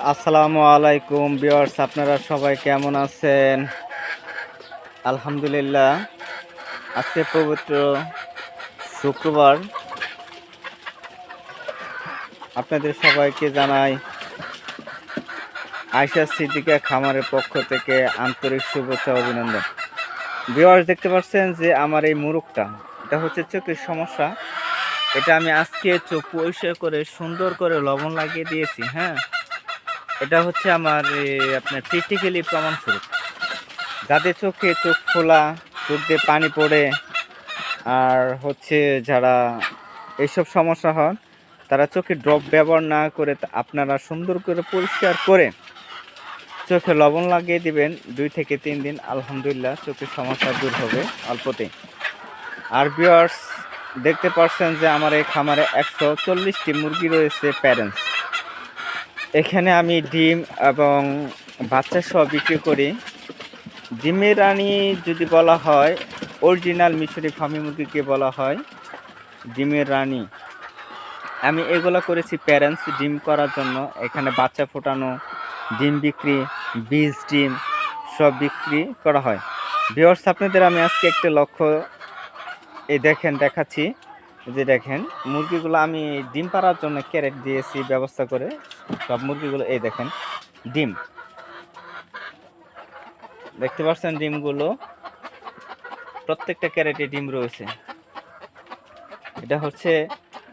আসসালামু আলাইকুম বিয়ার্স আপনারা সবাই কেমন আছেন? আলহামদুলিল্লাহ, আজকে পবিত্র শুক্রবার। আপনাদের সবাইকে জানাই আয়সা সিদ্দিকা খামারের পক্ষ থেকে আন্তরিক শুভেচ্ছা অভিনন্দন। বিয়ার্স দেখতে পাচ্ছেন যে আমার এই মুরুখটা, এটা হচ্ছে চোখের সমস্যা। এটা আমি আজকে চোখ পরিষ্কার করে, সুন্দর করে লবণ লাগিয়ে দিয়েছি হ্যাঁ? এটা হচ্ছে আমার আপনার প্র্যাকটিক্যালি প্রমাণস্বরূপ যাদের চোখে চোখ খোলা, চোখ দিয়ে পানি পড়ে, আর হচ্ছে যারা এইসব সমস্যা হয় তারা চোখে ড্রপ ব্যবহার না করে আপনারা সুন্দর করে পরিষ্কার করে চোখে লবণ লাগিয়ে দিবেন। দুই থেকে তিন দিন আলহামদুলিল্লাহ চোখের সমস্যা দূর হবে অল্পতেই। আর বিয়ার্স দেখতে পাচ্ছেন যে আমার এই খামারে একশো চল্লিশটি মুরগি রয়েছে প্যারেন্টস এখানে আমি ডিম এবং বাচ্চা সহ বিক্রি করি। ডিমের রানী যদি বলা হয় অরিজিনাল মিশরি ফার্মি মুরগিকে বলা হয়, ডিমের রানী। আমি এগুলো করেছি প্যারেন্টস ডিম করার জন্য। এখানে বাচ্চা ফোটানো, ডিম বিক্রি, বীজ ডিম সব বিক্রি করা হয়। ভিওর্স আপনাদের আমি আজকে একটা লক্ষ্য এই দেখেন, দেখাচ্ছি। যে দেখেন, মুরগিগুলো আমি ডিম পাড়ার জন্য ক্যারেট দিয়েছি, ব্যবস্থা করে। সব মুরগিগুলো, এই দেখেন, ডিম। দেখতে পাচ্ছেন ডিমগুলো? প্রত্যেকটা ক্যারেটে ডিম রয়েছে। এটা হচ্ছে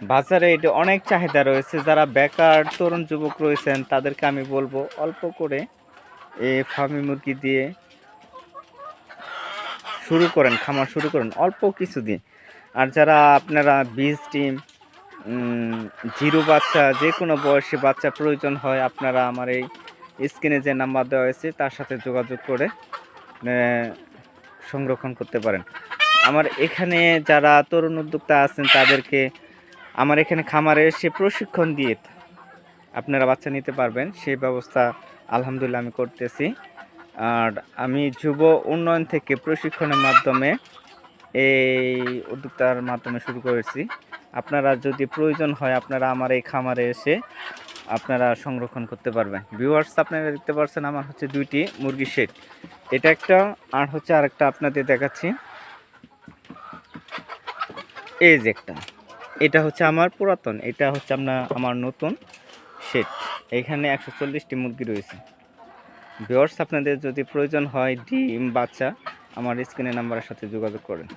বাজারে এটা অনেক চাহিদা রয়েছে। যারা বেকার, তরুণ যুবক রয়েছেন, তাদেরকে আমি বলব অল্প করে এই ফার্মি মুরগি দিয়ে শুরু করেন, খামার শুরু করেন, অল্প কিছু দিয়ে। আর যারা আপনারা বীজ উম, জিরো বাচ্চা যে কোনো বয়সে বাচ্চা প্রয়োজন হয় আপনারা আমার এই স্ক্রিনে যে নাম্বার দেওয়া হয়েছে তার সাথে যোগাযোগ করে সংরক্ষণ করতে পারেন। আমার এখানে যারা তরুণ উদ্যোক্তা আছেন তাদেরকে আমার এখানে খামারে এসে প্রশিক্ষণ দিয়ে আপনারা বাচ্চা নিতে পারবেন সেই ব্যবস্থা আলহামদুলিল্লাহ আমি করতেছি। আর আমি যুব উন্নয়ন থেকে প্রশিক্ষণের মাধ্যমে এই উদ্যোক্তার মাধ্যমে শুরু করেছি। আপনারা যদি প্রয়োজন হয় আপনারা আমার এই খামারে এসে আপনারা সংরক্ষণ করতে পারবেন। ভিউয়ার্স আপনারা দেখতে পারছেন আমার হচ্ছে দুইটি মুরগি শেড এটা একটা আর হচ্ছে আরেকটা আপনাদের দেখাচ্ছি। এই যে একটা। এটা হচ্ছে আমার পুরাতন। এটা হচ্ছে আপনার আমার নতুন শেড এখানে একশো চল্লিশটি মুরগি রয়েছে। ভিউয়ার্স আপনাদের যদি প্রয়োজন হয় ডিম, বাচ্চা আমার স্ক্রিনের নাম্বারের সাথে যোগাযোগ করেন।